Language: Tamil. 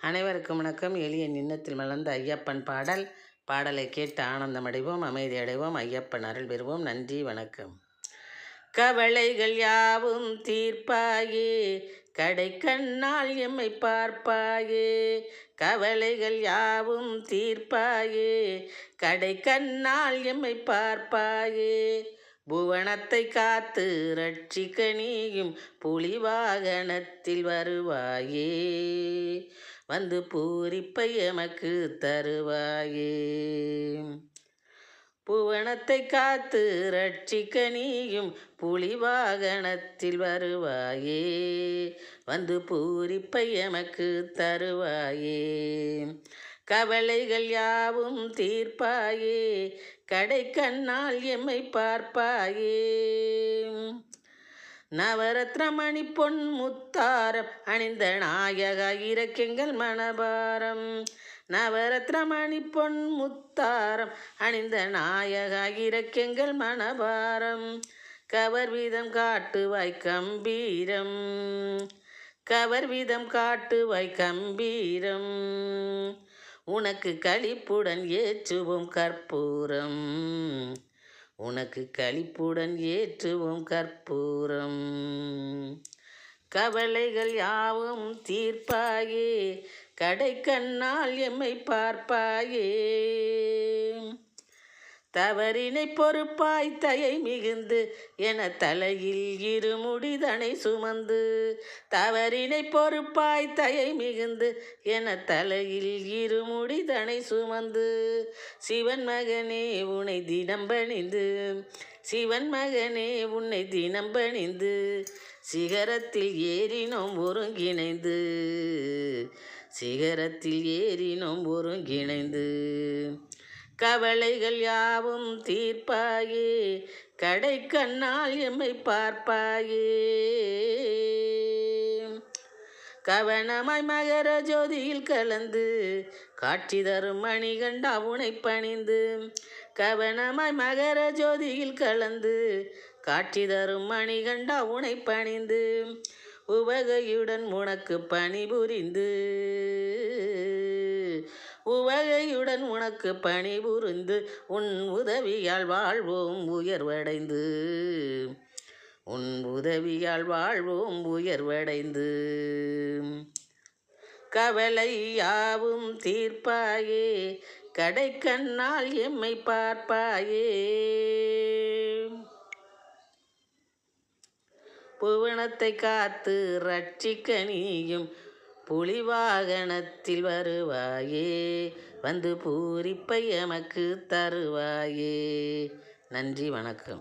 அனைவருக்கும் வணக்கம். எளிய நின்னத்தில் மலர்ந்த ஐயப்பன் பாடல். பாடலை கேட்டு ஆனந்தம் அடைவோம் அமைதி அடைவோம் ஐயப்பன் அருள் பெறுவோம். நன்றி வணக்கம். கவலைகள் யாவும் தீர்ப்பாயே கடை கண்ணால் எம்மை பார்ப்பாயே. கவலைகள் யாவும் தீர்ப்பாயே கடை கண்ணால் எம்மை பார்ப்பாயே. புவனத்தை காத்து ரட்சிக்க நீயும் புலிவாகனத்தில் வருவாயே. வந்து பூரிப்பை எமக்கு தருவாயே. புவனத்தை காத்து ரட்சிக்க நீயும் புலிவாகனத்தில் வருவாயே. வந்து பூரிப்பை எமக்கு தருவாயே. கவலைகள் யாவும் தீர்ப்பாயே. கடை கண்ணால் எம்மை பார்ப்பாயே. நவரத்னமணி பொன் முத்தாரம் அணிந்த நாயக இறக்கெங்கள் மணபாரம் நவரத்னமணி பொன் முத்தாரம் அணிந்த நாயக இறக்கெங்கள் மணபாரம் கவர் வீதம் காட்டுவாய் கம்பீரம் கவர் வீதம் காட்டுவாய் கம்பீரம் உனக்கு களிப்புடன் ஏற்றுவோம் கற்பூரம். உனக்கு களிப்புடன் ஏற்றுவோம் கற்பூரம். கவலைகள் யாவும் தீர்ப்பாயே கடை கண்ணால் எம்மை பார்ப்பாயே. தவறினை பொறுப்பாய் தயை மிகுந்து என தலையில் இருமுடிதனை சுமந்து தவறினை பொறுப்பாய் தயை மிகுந்து என தலையில் இருமுடிதனை சுமந்து சிவன் மகனே உனை தினம் பணிந்து சிவன் மகனே உன்னை தினம் பணிந்து சிகரத்தில் ஏறினோம் ஒருங்கிணைந்து சிகரத்தில் ஏறினோம் ஒருங்கிணைந்து. கவலைகள் யாவும் தீர்ப்பாயே. கடை கண்ணால் எம்மை பார்ப்பாயே. கவனமாய் மகர ஜோதியில் கலந்து காட்சி தரும் மணிகண்டா உனை பணிந்து. கவனமாய் மகர ஜோதியில் கலந்து காட்சி தரும் மணிகண்டா உனை பணிந்து. உவகையுடன் உனக்கு பணிபுரிந்து. உவகையுடன் உனக்கு பணிபுரிந்து உன் உதவியால் வாழ்வோம் உயர்வடைந்து. உன் உதவியால் வாழ்வோம் உயர்வடைந்து. கவலை யாவும் தீர்ப்பாயே கடை கண்ணால் எம்மை பார்ப்பாயே. புவனத்தை காத்து ரட்சிக்க நீயும் புலிவாகனத்தில் வருவாயே வந்து பூரிப்பை எமக்கு தருவாயே. நன்றி வணக்கம்.